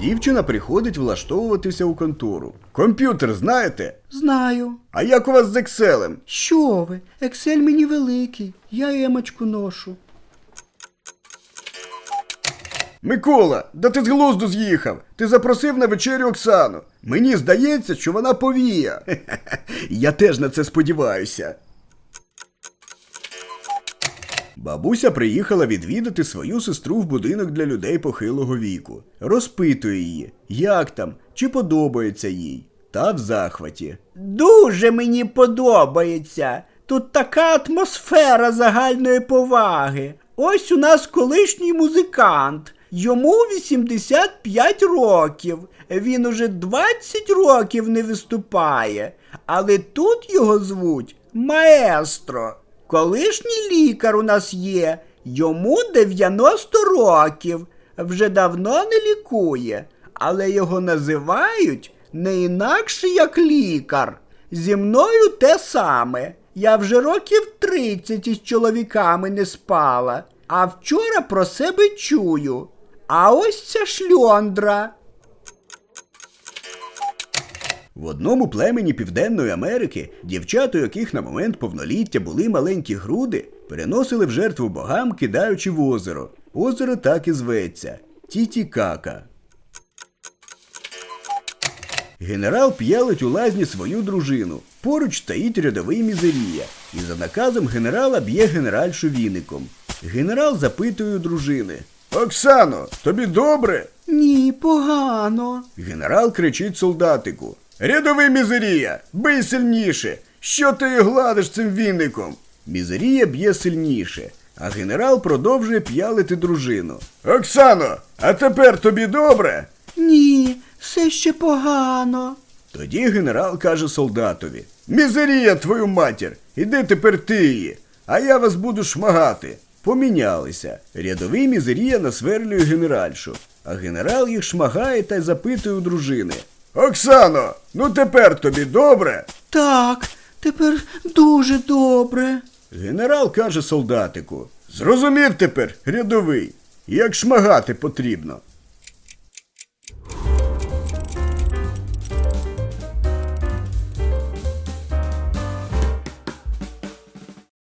Дівчина приходить влаштовуватися у контору. Комп'ютер знаєте? Знаю. А як у вас з Екселем? Що ви? Ексель мені великий. Я емочку ношу. Микола, да ти з глузду з'їхав. Ти запросив на вечерю Оксану. Мені здається, що вона повія. Я теж на це сподіваюся. Бабуся приїхала відвідати свою сестру в будинок для людей похилого віку. Розпитує її, як там, чи подобається їй. Та в захваті. Дуже мені подобається. Тут така атмосфера загальної поваги. Ось у нас колишній музикант. Йому 85 років. Він уже 20 років не виступає. Але тут його звуть маестро. Колишній лікар у нас є. Йому 90 років. Вже давно не лікує, але його називають не інакше як лікар. Зі мною те саме. Я вже років 30 із чоловіками не спала, а вчора про себе чую. А ось ця шльондра. В одному племені Південної Америки дівчата, у яких на момент повноліття були маленькі груди, переносили в жертву богам, кидаючи в озеро. Озеро так і зветься Тітікака. Генерал п'ялить у лазні свою дружину. Поруч стоїть рядовий мізерія, і за наказом генерала б'є генеральшу віником. Генерал запитує у дружини: Оксано, тобі добре? Ні, погано. Генерал кричить солдатику. Рядовий мізерія, бий сильніше! Що ти гладиш цим вінником? Мізерія б'є сильніше, а генерал продовжує п'ялити дружину. Оксано, а тепер тобі добре? Ні, все ще погано. Тоді генерал каже солдатові: Мізерія, твою матір, іди тепер ти її, а я вас буду шмагати. Помінялися. Рядовий мізерія насверлює генеральшу, а генерал їх шмагає та й запитує у дружини. Оксано, ну тепер тобі добре? Так, тепер дуже добре. Генерал каже солдатику: Зрозумів тепер, рядовий, як шмагати потрібно.